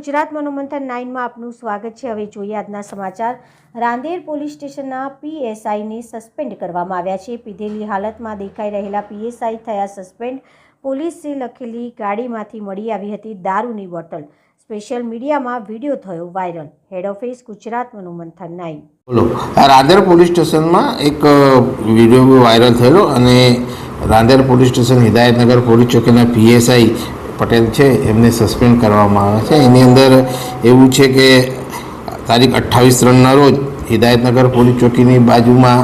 ગુજરાત મનોમંથન નાઇનમાં આપનું સ્વાગત છે. હવે જોઈએ આજના સમાચાર. રાંદેર પોલીસ સ્ટેશનના પીએસઆઈને સસ્પેન્ડ કરવામાં આવ્યા છે. પીધેલી હાલતમાં દેખાઈ રહેલા પીએસઆઈ થયા સસ્પેન્ડ. પોલીસે લખેલી ગાડીમાંથી મળી આવી હતી દારૂની બોટલ. સ્પેશિયલ મીડિયામાં વીડિયો થયો viral. Head office Gujarat Manomanthan nine. બોલો. રાંદેર પોલીસ સ્ટેશનમાં એક વીડિયો વાયરલ થયેલો અને Rander police station Hidayatnagar police ચોકીના PSI Patel છે, એમને સસ્પેન્ડ કરવામાં આવે છે. એની અંદર એવું છે કે તારીખ અઠ્ઠાવીસ ત્રણના રોજ હિદાયતનગર પોલીસ ચોકીની બાજુમાં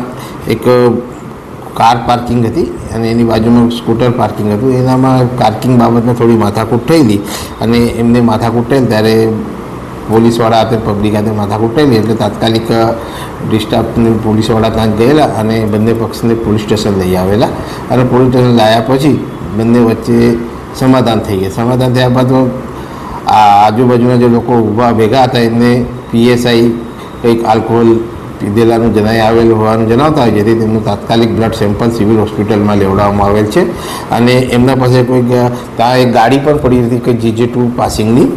એક કાર પાર્કિંગ હતી અને એની બાજુમાં સ્કૂટર પાર્કિંગ હતું. એનામાં પાર્કિંગ બાબતમાં થોડી માથાકૂટ થયેલી અને એમને માથાકૂટ થયેલ ત્યારે પોલીસવાળા હાથે પબ્લિક હાથે માથાકૂટ થયેલી એટલે તાત્કાલિક ડિસ્ટાફને પોલીસવાળા ત્યાં ગયેલા અને બંને પક્ષને પોલીસ સ્ટેશન લઈ આવેલા. અને પોલીસ સ્ટેશન લાવ્યા પછી બંને વચ્ચે સમાધાન થઈ ગયા. સમાધાન થયા બાદ આ આજુબાજુના જે લોકો ઊભા ભેગા હતા, એમને પીએસઆઈ કંઈક આલ્કોહોલ પીધેલાનું જણાઈ આવેલ હોવાનું જણાવતા હોય, જેથી તેમનું તાત્કાલિક બ્લડ સેમ્પલ સિવિલ હોસ્પિટલમાં લેવડાવવામાં આવેલ છે. અને એમના પાસે કોઈક, ત્યાં એક ગાડી પણ પડી હતી કે જીજે ટુ પાસિંગની.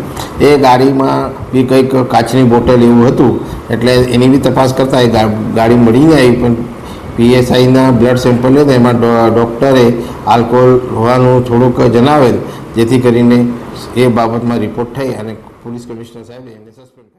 એ ગાડીમાં બી કંઈક કાચની બોટલ એવું હતું, એટલે એની બી તપાસ કરતાં એ ગાડી મળી જાય પણ પીએસઆઈના બ્લડ સેમ્પલ લીધા એમાં ડૉક્ટરે આલ્કોહોલ હોવાનું થોડુંક જણાવેલ, જેથી કરીને એ બાબતમાં રિપોર્ટ થઈ અને પોલીસ કમિશનર સાહેબે એમને સસ્પેન્ડ